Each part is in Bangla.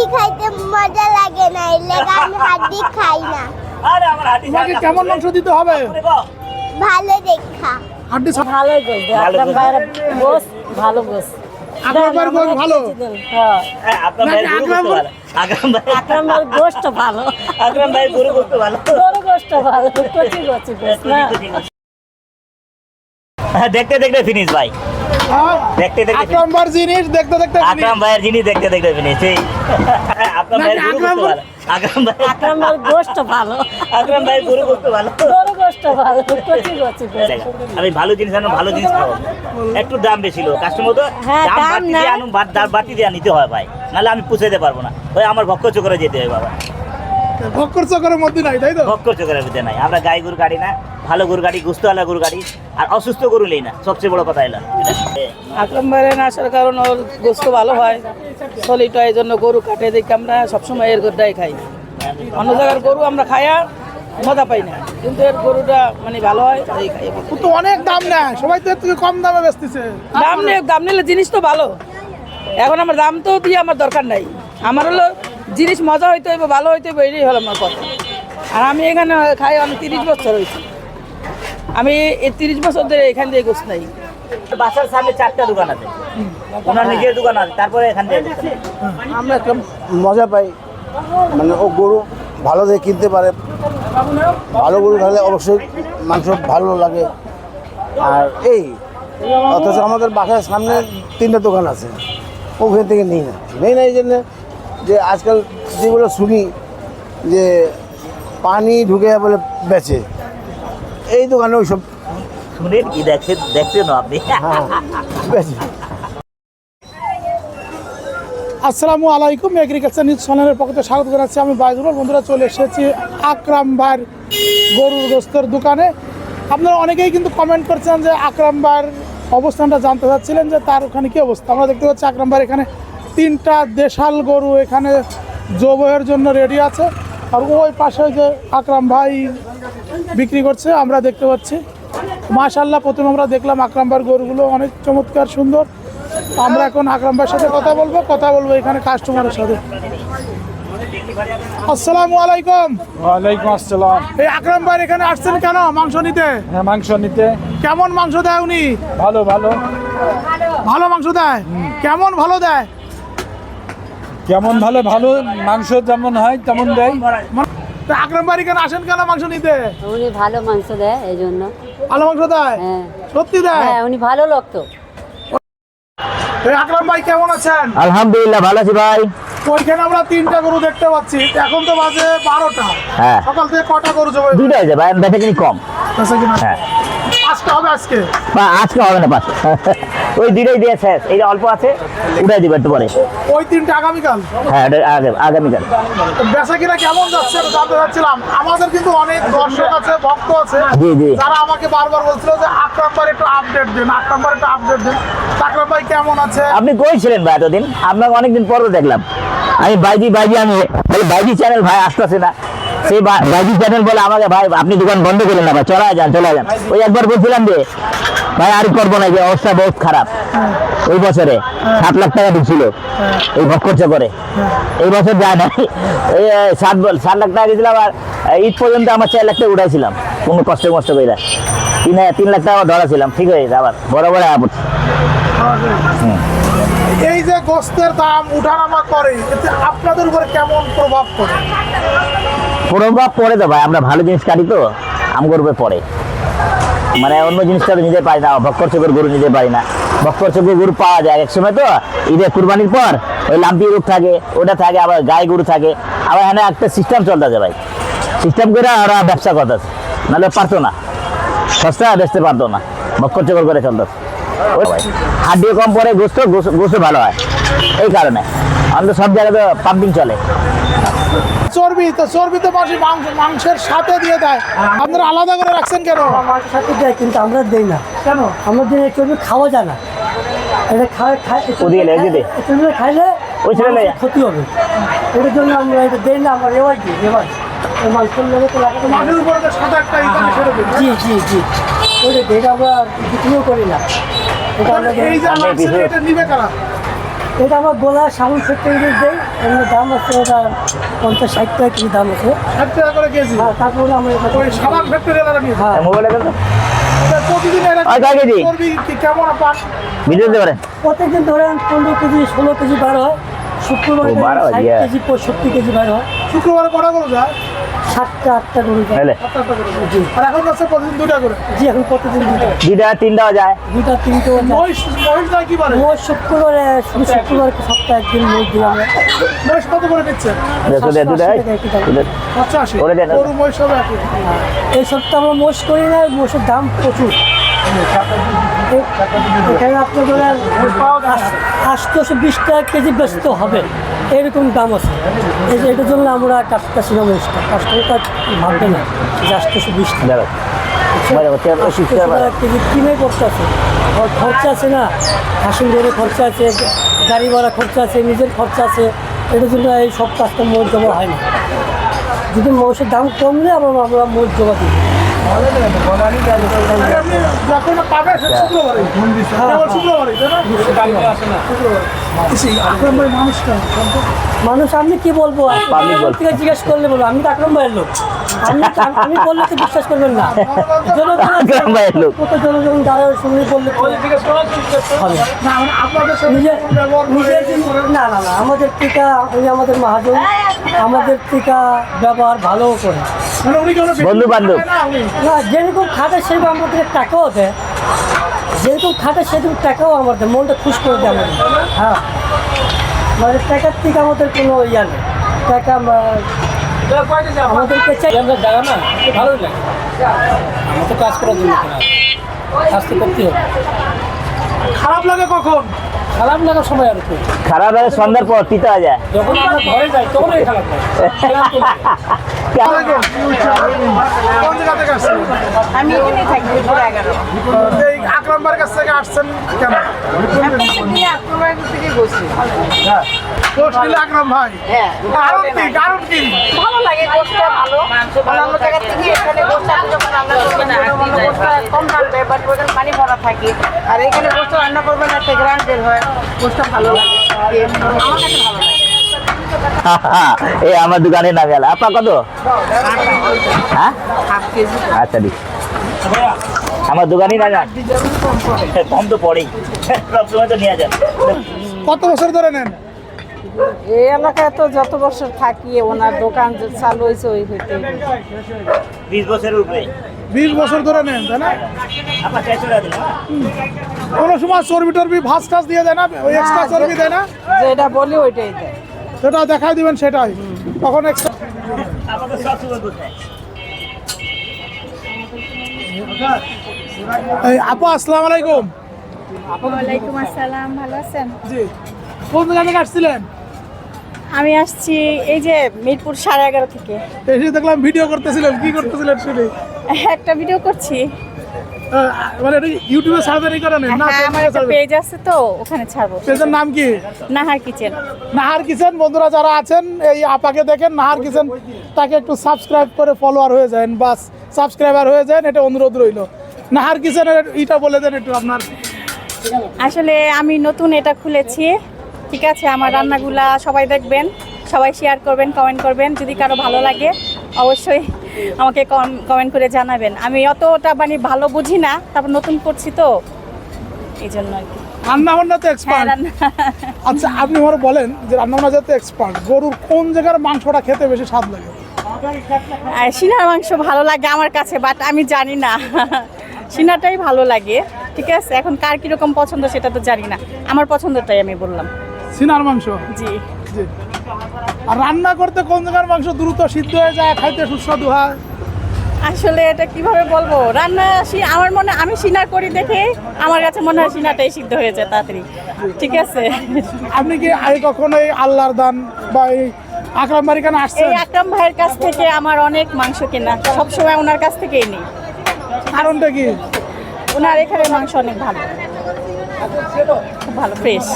হাড্ডি খাইতে মজা লাগে না এর লেগে আমি হাড্ডি খাই না। আরে আমার হাড্ডি তোমাকে কেমন মাংস দিতে হবে? ভালো দেখা। হাড্ডি ছাড়া ভালোই গোস দেয় ভালো গোস। ভাইয়ের গোস ভালো গোস। আকরাম ভাইয়ের গোস ভালো? হ্যাঁ। আপনার করতে ভালো আকরাম ভাই আকরাম ভাইয়ের গোসটা ভালো। আকরাম গরু করতে ভালো। গরু গোসটা ভালো। কচি কচি গোস না। হ্যাঁ, দেখতে দেখতে ফিনিশ ভাই। হ্যাঁ? দেখতে দেখতে আকরাম ভাইয়ের জিনিস দেখতে দেখতে আকরাম ভাইয়ের জিনিস দেখতে দেখতে ফিনিশ সেই আকরাম ভাই গরু আকরাম ভালো আকরাম ভাই আকরাম ভাইয়ের গোসটা ভালো। আকরাম ভাই গরু করতে ভালো গরু গোসটা ভালো কচি কচি আমি ভালো জিনিস আনো ভালো জিনিস খাব। একটু দাম বেশি লো কাস্টমার তো হ্যাঁ, দাম দাম বাড়তি দিয়ে আনুন বাড়তি দিয়ে নিতে হয় ভাই। নাহলে আমি পুষাইতে পারব না। ওই আমার ভক্ষ চক্রে যেতে হয় বাবা। ভক্কর চক্করের মধ্যে নাই তাই তো? ভক্ষ চক্রের মধ্যে নাই। আমরা গাই গরু গাড়ি না। ভালো গরু গাড়ি গুস্তওয়ালা গরু গাড়ি আর অসুস্থ গরু নেই না সবচেয়ে বড় কথা এলো আকরাম বাইরে না আসার কারণ ওর গোস্ত ভালো হয় সলিটা এই জন্য গরু কাটে দেখে আমরা সবসময় এর গরুটাই খাই। অন্য জায়গার গরু আমরা খাইয়া মজা পাই না কিন্তু এর গরুটা মানে ভালো হয় এই খাই। তো অনেক দাম নেয় সবাই তো থেকে কম দামে বেচতেছে। দাম নিয়ে দাম নিলে জিনিস তো ভালো। এখন আমার দাম তো দিয়ে আমার দরকার নাই। আমার হলো জিনিস মজা হইতে হইবে ভালো হইতে হইবে এটাই হলো আমার কথা। আর আমি এখানে খাই অনেক তিরিশ বছর হয়েছে। আমি এই তিরিশ বছর ধরে এখান দিয়ে গোস নাই। বাসার সামনে চারটা দোকান আছে। ওনার নিজের দোকান আছে তারপরে এখান থেকে আমরা একটা মজা পাই। মানে ও গরু ভালো দিয়ে কিনতে পারে। ভালো গরু খেলে অবশ্যই মাংস ভালো লাগে। আর এই অথচ আমাদের বাসার সামনে তিনটা দোকান আছে। ওখান থেকে নেই না। নেই না এই জন্যে যে আজকাল যেগুলো শুনি যে পানি ঢুকে বলে বেচে। এই দোকানে ওই সব শুনেন কি দেখছেন দেখছেন আপনি? হ্যাঁ। আসসালামু আলাইকুম এগ্রিকালচার নিউজ চ্যানেলের পক্ষ থেকে স্বাগত জানাচ্ছি। আমি বাইজুল বন্ধুরা চলে এসেছি আকরাম ভাইয়ের গরুর গোস্তের দোকানে। আপনারা অনেকেই কিন্তু কমেন্ট করছেন যে আকরাম ভাইয়ের অবস্থানটা জানতে চাচ্ছিলেন যে তার ওখানে কী অবস্থা। আমরা দেখতে পাচ্ছি আকরাম ভাইয়ের এখানে তিনটা দেশাল গরু এখানে জবয়ের জন্য রেডি আছে। আর ওই পাশে যে আকরাম ভাই বিক্রি করছে আমরা দেখতে পাচ্ছি। মাশাল্লাহ প্রথমে আমরা দেখলাম আকরাম ভাইয়ের গরুগুলো অনেক চমৎকার সুন্দর। আমরা এখন আকরাম ভাইয়ের সাথে কথা বলব কথা বলব এখানে কাস্টমারের সাথে। আসসালামু আলাইকুম। ওয়ালাইকুম আসসালাম। এই আকরাম ভাই এখানে আসছেন কেন মাংস নিতে? হ্যাঁ মাংস নিতে। কেমন মাংস দেয় উনি? ভালো ভালো। ভালো মাংস দেয়? কেমন ভালো দেয়? কেমন ভালো ভালো মাংস যেমন হয় তেমন দেয়। তা আকরাম ভাই এখানে আসেন কেন মাংস নিতে? উনি ভালো মাংস দেয় এই জন্য। ভালো মাংস দেয়? হ্যাঁ। সত্যি দেয়? হ্যাঁ উনি ভালো লোক তো। এই আকরাম ভাই কেমন আছেন? আলহামদুলিল্লাহ ভালো আছি ভাই। ওইখানে আমরা তিনটা গরু দেখতে পাচ্ছি। এখন তো বাজে বারোটা। হ্যাঁ। সকাল থেকে কটা গরু জমে দুইটা হয়েছে? ভাই বেচা কিনি কম। হ্যাঁ। পাঁচটা হবে আজকে। আজকে হবে না পাঁচ। ওই দুইটাই দিয়ে শেষ। এই অল্প আছে উঠাই দিব একটু পরে। ওই তিনটা আগামীকাল। হ্যাঁ আগে আগামীকাল। বেচা কিনা কেমন যাচ্ছে জানতে চাচ্ছিলাম। আমাদের কিন্তু অনেক দর্শক আছে ভক্ত আছে। জি, জি। যারা আমাকে বারবার বলছিল যে আকরাম ভাই একটু আপডেট দিন আকরাম ভাই একটু আপডেট দিন। আকরাম ভাই কেমন আছে? আপনি কই ছিলেন ভাই এতদিন? আপনাকে অনেকদিন পরে দেখলাম। আমি বাইজি বাইজি আমি বাইজি চ্যানেল ভাই আসতেছে না। সেই বা- বাইজি চ্যানেল বলে আমাকে ভাই আপনি দোকান বন্ধ করলেন না ভাই চলে যান চলে যান। ওই একবার বলছিলাম যে ভাই আর করব না যে অবস্থা বহুত খারাপ। ওই বছরে সাত লাখ টাকা দিচ্ছিল এই ভোগ খরচা করে এই বছর যায় না এই সাত বল- সাত লাখ টাকা দিয়েছিলাম আর ঈদ পর্যন্ত আমার চার লাখ টাকা উঠাইছিলাম কোনো কষ্ট মষ্ট করে তিন তিন লাখ টাকা ধরা ছিলাম ঠিক হয়ে গেছে আবার বড় বড় আপদ এই যে গোস্তের দাম উঠানামা করে এতে আপনাদের উপরে কেমন প্রভাব পড়ে? প্রভাব পরে তো ভাই, আমরা ভালো জিনিস কাটি তো, আম করবে পরে। মানে অন্য জিনিসটা তো নিতে পারি না ভক্কর চোখের গরু নিতে পারি না। ভক্কর চোখের গরু পাওয়া যায় এক সময় তো, ঈদে কুরবানির পর, ওই লাম্পি রোগ থাকে, ওটা থাকে, আবার গায়ে গরু থাকে। আবার এখানে একটা সিস্টেম চলতেছে ভাই। সিস্টেম করে ওরা ব্যবসা করতেছে, নাহলে পারতো না। সস্তা বেচতে পারতো না ভক্কর চোখর করে চলতেছে। হাড্ডিও কম পরে গোস্ত গোস্ত ভালো হয়। এই কারণে। আমাদের সব জায়গায় তো পাম্পিং চলে। চর্বি তো চর্বি তো মাসি মাংস মাংসের সাথে দিয়ে দেয়। আপনারা আলাদা করে রাখছেন কেন? মাংসের সাথে দেয় কিন্তু আমরা দেই না। কেন? আমাদের এই চর্বি খাওয়া যায় না। এটা খাওয়া খাই ওদিকে চর্বি খাইলে ওই। ক্ষতি হবে। এটার জন্য আমরা এটা দেই না আমরা রেওয়াজ দিই রেওয়াজ। মাংসের লোকে তো জি জি জি। এটা আমরা বিক্রিও করি না। এটা আমরা এটা নিবে কারা? এটা আমার গোলা সাবুন ফ্যাক্টরি দেয় এমনি দাম আছে ওটা পঞ্চাশ ষাট টাকা কেজি দাম আছে। ষাট টাকা করে কেজি? হ্যাঁ তারপরে আমরা সাবান ফ্যাক্টরি এলাকা নিয়ে হ্যাঁ। মোবাইলে দেন প্রতিদিন কেমন পান দিতে পারেন প্রত্যেকদিন ধরেন পনেরো কেজি ষোলো কেজি বার হয়। শুক্রবার হয়, ষাট কেজি পঁয়ষট্টি কেজি বার হয়। শুক্রবারে কটা করে যায়? সাতটা আটটা গরু যায়। আর এখন আছে প্রতিদিন দুটা করে? জি এখন প্রতিদিন দুটো দুইটা তিনটাও যায়। দুটা তিনটে মহিষ মহিষ যায় কি পারে মোট শুক্রবারে শুধু শুক্রবার সপ্তাহে একদিন দিই আমরা? মহিষ কত করে দিচ্ছেন পঁচাশি। গরু মহিষ হবে এই সপ্তাহে আমরা মোষ করি না মোষের দাম প্রচুর। এ- এখানে আপনি ধরেন আটশোশো বিশ টাকা কেজি ব্যস্ত হবে। এরকম দাম আছে। এই যে এটার জন্য আমরা না মোষটা কাস্টমার ভাববে না যে আটশোশো বিশ টাকা। কেজি কিনে করতে আছে। খরচা আছে না? হাসিল ঘরে খরচা আছে গাড়ি ভাড়া খরচা আছে নিজের খরচা আছে। এটার জন্য এই সব কাজটা মোট জমা হয় না। যদি মৌসের দাম কমলে আমরা আমরা মোট জমা দিই। মানুষ আমি কি বলব? জিজ্ঞেস করলে বলব আমি তো আকরম ভাইয়ের লোক। আমি বললে তো বিশ্বাস করবেন না। ভাইয়ের লোক। না না আমাদের টিকা আমাদের মহাজন আমাদের টিকা ব্যবহার ভালো করে। বন্ধু বান্ধব। না, যেরকম খাটে সেরকম আমাদের টাকাও দেয়। যেরকম খাটে সেরকম টাকাও আমাদের মনটা খুশ করে দেয় আমাদের। হ্যাঁ। মানে টাকার থেকে আমাদের কোনো ইয়া নেই। টাকা আমাদেরকে চাই, আমরা না, ভালোই লাগে। আমার তো কাজ করার জন্য তো করতে হবে। খারাপ লাগে কখন? খারাপ লাগার সময় আর কি। খারাপ হলে সন্ধ্যার পর তিতে হয়ে যায়। যখন আমরা ঘরে যাই খারাপ লাগে লাগে। জায়গা থেকে আসছেন আমি এখানে থাকি এগারো এই কাছ থেকে আসছেন কেন? থেকে আকরাম ভাই। হ্যাঁ কারণ কি? কারণ কি? ভালো লাগে ভালো। অন্যান্য জায়গা থেকে এখানে গোষ্ঠটা যখন রান্না করবেন কম বাট ওখানে পানি ভরা থাকে। আর এখানে গোষ্ঠ রান্না করবেন একটা গ্রান্ড বের হয়। গোষ্ঠটা ভালো লাগে আমার কাছে ভালো লাগে। এই আমার দোকানে না গেল। আপা কত? হ্যাঁ? Half KG. আচ্ছা দিস আমার দোকানই না যান কম তো পড়েই। সবসময় তো নিয়ে যান। কত বছর ধরে নেন? এই এলাকায় তো যত বছর থাকি ওনার দোকান চালু হয়েছে ওই হইতে বিশ বছরের উপরে বিশ বছর ধরে নেন তাই না? কোনো সময় চর্বি টর্বি ভাস টাস দিয়ে দেয় না? ওই এক্সট্রা চর্বি দেয় না? যেটা বলি ওইটাই দেয়। সেটা দেখাই দিবেন সেটাই। তখন এক্সট্রা এই আপু আসসালামু আলাইকুম। ওয়ালাইকুম আসসালাম ভালো আছেন? জি। কোন জায়গা থেকে আসছিলেন? আমি আসছি এই যে মিরপুর সাড়ে এগারো থেকে। এসে দেখলাম ভিডিও করতেছিলেন কি করতেছিলেন শুনে। একটা ভিডিও করছি। মানে এটা ইউটিউবে এই কারণে না হ্যাঁ আমার একটা পেজ আছে তো ওখানে ছাড়বো। পেজের নাম কি? নাহার কিচেন। নাহার কিচেন বন্ধুরা যারা আছেন এই আপাকে দেখেন নাহার কিচেন তাকে একটু সাবস্ক্রাইব করে ফলোয়ার হয়ে যান বাস সাবস্ক্রাইবার হয়ে যান এটা অনুরোধ রইল। নাহার কিচেনের ইটা বলে দেন একটু আপনার। আসলে আমি নতুন এটা খুলেছি। ঠিক আছে আমার রান্নাগুলা সবাই দেখবেন সবাই শেয়ার করবেন কমেন্ট করবেন যদি কারও ভালো লাগে অবশ্যই আমাকে কমেন্ট করে জানাবেন। আমি অতটা মানে ভালো বুঝি না তারপর নতুন করছি তো এই জন্য আর কি। তো হ্যাঁ এক্সপার্ট আচ্ছা আপনি আমার বলেন যে যাতে এক্সপার্ট গরুর কোন জায়গার মাংসটা খেতে বেশি স্বাদ লাগে? আর সিনার মাংস ভালো লাগে আমার কাছে বাট আমি জানি না। সিনাটাই ভালো লাগে ঠিক আছে? এখন কার কীরকম পছন্দ সেটা তো জানি না। আমার পছন্দটাই আমি বললাম। সিনার মাংস? জি। জি। আর রান্না করতে কোন জায়গার মাংস দ্রুত সিদ্ধ হয়ে যায় খাইতে সুস্বাদু হয়? আসলে এটা কীভাবে বলব? রান্না আমার মনে আমি সিনার করি দেখে আমার কাছে মনে হয় সিনাটাই সিদ্ধ হয়ে যায় তাড়াতাড়ি। ঠিক আছে? আপনি কি আগে কখনো এই আল্লাহর দান বা এই আকরাম বাড়িখানে আসছেন? এই আকরাম ভাইয়ের কাছ থেকে আমার অনেক মাংস কেনা। সবসময় ওনার কাছ থেকেই নিই। কারণটা কি? ওনার এখানে মাংস অনেক ভালো। খুব ভালো ফ্রেশ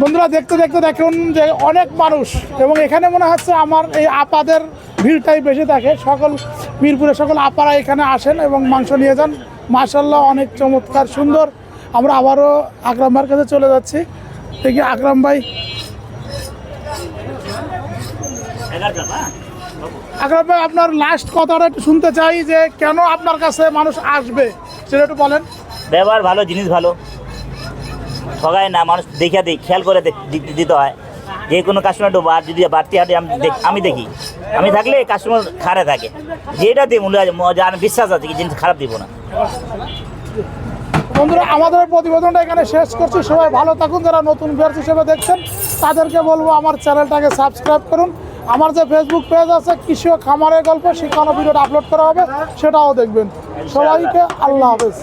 বন্ধুরা, দেখতে দেখতে দেখুন যে অনেক মানুষ এবং এখানে মনে হচ্ছে আমার এই আপাদের ভিড়টাই বেশি থাকে। সকল মিরপুরের সকল আপারা এখানে আসেন এবং মাংস নিয়ে যান। মার্শাল্লাহ অনেক চমৎকার, সুন্দর। আমরা আবারও আকরাম ভাইয়ের কাছে চলে যাচ্ছি। দেখি আকরাম ভাই। আকরাম ভাই, আপনার লাস্ট কথাটা একটু শুনতে চাই যে কেন আপনার কাছে মানুষ আসবে? সেটা একটু বলেন। ব্যবহার ভালো, জিনিস ভালো। ঠগায় না, মানুষ দেখিয়া দিই, খেয়াল করে দিতে হয়। যে কোনো কাস্টমার একটু বার- যদি বাড়তি হাটে আমি দেখ- আমি দেখি। আমি থাকলে কাস্টমার খারাপ থাকে। যেটা দিয়ে মূল্য আছে বিশ্বাস আছে কি, জিনিস খারাপ দিব না। বন্ধুরা, আমাদের প্রতিবেদনটা এখানে শেষ করছি। সবাই ভালো থাকুন, যারা নতুন ভিউয়ার্স হিসেবে দেখছেন, তাদেরকে বলব আমার চ্যানেলটাকে সাবস্ক্রাইব করুন। আমার যে ফেসবুক পেজ আছে কৃষি ও খামারের গল্প সেখানে ভিডিওটা আপলোড করা হবে সেটাও দেখবেন। সবাইকে আল্লাহ হাফেজ।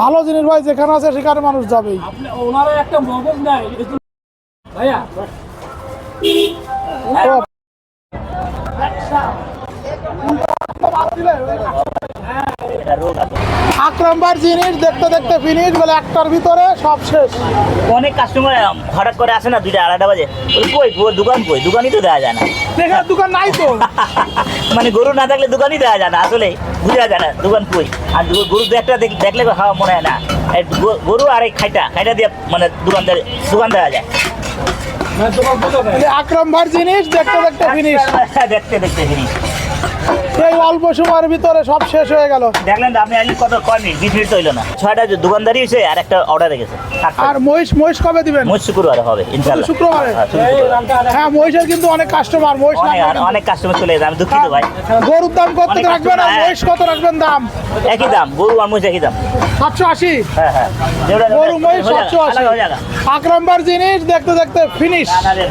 ভালো জিনিস ভাই যেখানে আছে সেখানে মানুষ যাবেই। ওনারা একটা মগজ নাই ভাইয়া আকরাম ভাইয়ের জিনিস দেখতে দেখতে ফিনিশ বলে একটার ভিতরে সব শেষ। অনেক কাস্টমার হঠাৎ করে আসে না দুইটা আড়াইটা বাজে। কই দোকান কই? দোকানই তো দেওয়া যায় না। দোকান নাই তো। মানে গরু না থাকলে দোকানই দেওয়া যায় না আসলে বুঝা যায় না দোকান কই? আর গরু- একটা দেখলে হাওয়া মনে হয় না। গরু আর এই খাইটা খাইটা দিয়ে মানে দোকানদার দোকান দেওয়া যায়। এই আকরাম জিনিস দেখতে দেখতে ফিনিশ দেখতে দেখতে জিনিস এই অল্প সময়ের ভিতরে সব শেষ হয়ে গেল। দেখলেন তো আপনি আসলে কত কয় মিনিট বিশ মিনিট হইল না। ছয়টা যে দোকানদারি হয়েছে আর একটা অর্ডার রেখেছে আর মহিষ মহিষ কবে দিবেন? মোট শুক্রবারে হবে ইনশাল্লাহ শুক্রবারে? হ্যাঁ। হ্যাঁ মহিষের কিন্তু অনেক কাস্টমার মহিষ অনেক কাস্টমার চলে গেছে আমি দুঃখিত ভাই। গরুর দাম কত রাখবেন আর customer, মহিষ কত রাখবেন দাম? একই দাম গরু আর মহিষ একই দাম। সাতশো আশি? হ্যাঁ হ্যাঁ। গরু মহিষ সাতশো আশি। আলাদা হয়ে যাবে। আকরাম ভাইয়ের জিনিস দেখতে দেখতে ফিনিশ হয়ে।